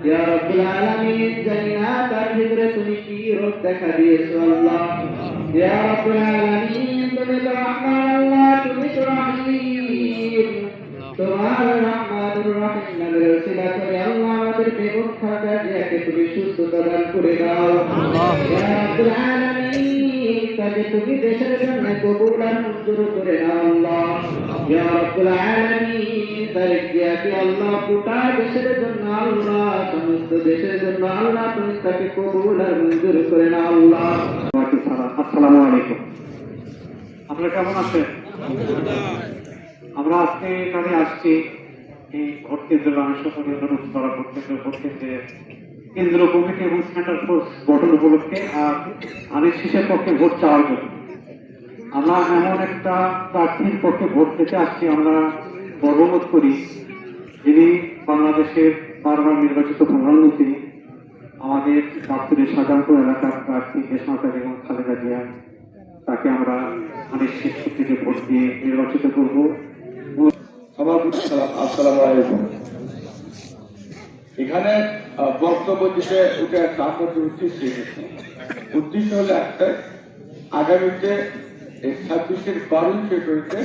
ইয়া রাব্বুল আলামিন জানি না তার ভিতরে তুমি কি রোগ দেখা দিয়েছ আল্লাহ? ইয়া রাব্বুল আলামিন তুমি তো রহমান আল্লাহ তুমি তো রহিম তোমার রহমানুর রহিম নামের ওসিলা করে আল্লাহ আমাদের বেগুন খাতা দিয়াকে তুমি সুস্থতা দান করে দাও। ইয়া রাব্বুল আলামিন তাকে তুমি দেশের জন্য কবুল আর মঞ্জুর করে নাও আল্লাহ। ইয়া রাব্বুল আলামিন আল্লাহ গোটা দেশের জন্য আল্লাহ সমস্ত দেশের জন্য আল্লাহ তুমি তাকে কবুল আর মঞ্জুর করে নাও, আল্লাহ। আসসালামু আলাইকুম। আপনারা কেমন আছেন? আমরা আজকে এখানে আসছি এই ভোট কেন্দ্র রামেশ্বর অনুষ্ঠিত ভোট কেন্দ্র ভোট কেন্দ্রে কেন্দ্র কমিটি এবং সেন্ট্রাল ফোর্স গঠন উপলক্ষে আর ধানের শীষের পক্ষে ভোট চাওয়ার জন্য। আমরা এমন একটা প্রার্থীর পক্ষে ভোট পেতে আসছি, আমরা গর্ববোধ করি যিনি বাংলাদেশের বারবার নির্বাচিত প্রধানমন্ত্রী আমাদের দপ্তরের সাধারণত এলাকার প্রার্থী দেশমাতা এবং খালেদা জিয়া, তাকে আমরা অনেক শিক্ষক থেকে ভোট দিয়ে নির্বাচিত করব। সবার আলাইকুম। এখানে বক্তব্য দিতে উঠে আপনাদের উদ্দেশ্য এসেছে। উদ্দেশ্য হলো একটা আগামীতে ছাব্বিশের বারোই ফেব্রুয়ারিতে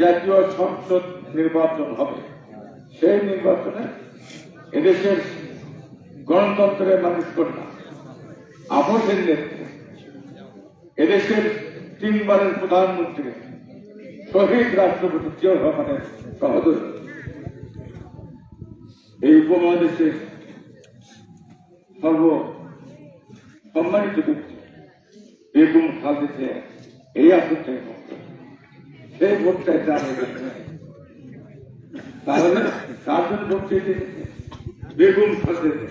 জাতীয় সংসদ নির্বাচন হবে। সেই নির্বাচনে এদেশের গণতন্ত্রের মানুষ কন্যা আমাদের এদেশের তিনবারের প্রধানমন্ত্রী, শহীদ রাষ্ট্রপতি জিয়া রহমানের সহোদর। এই উপমহাদেশের সর্ব সম্মানিত ব্যক্তি বেগম খালেদে এই আসনটাই সেই ভোটটাই তাহলে তার জন্য ভোট চেয়েছে বেগম খালেদে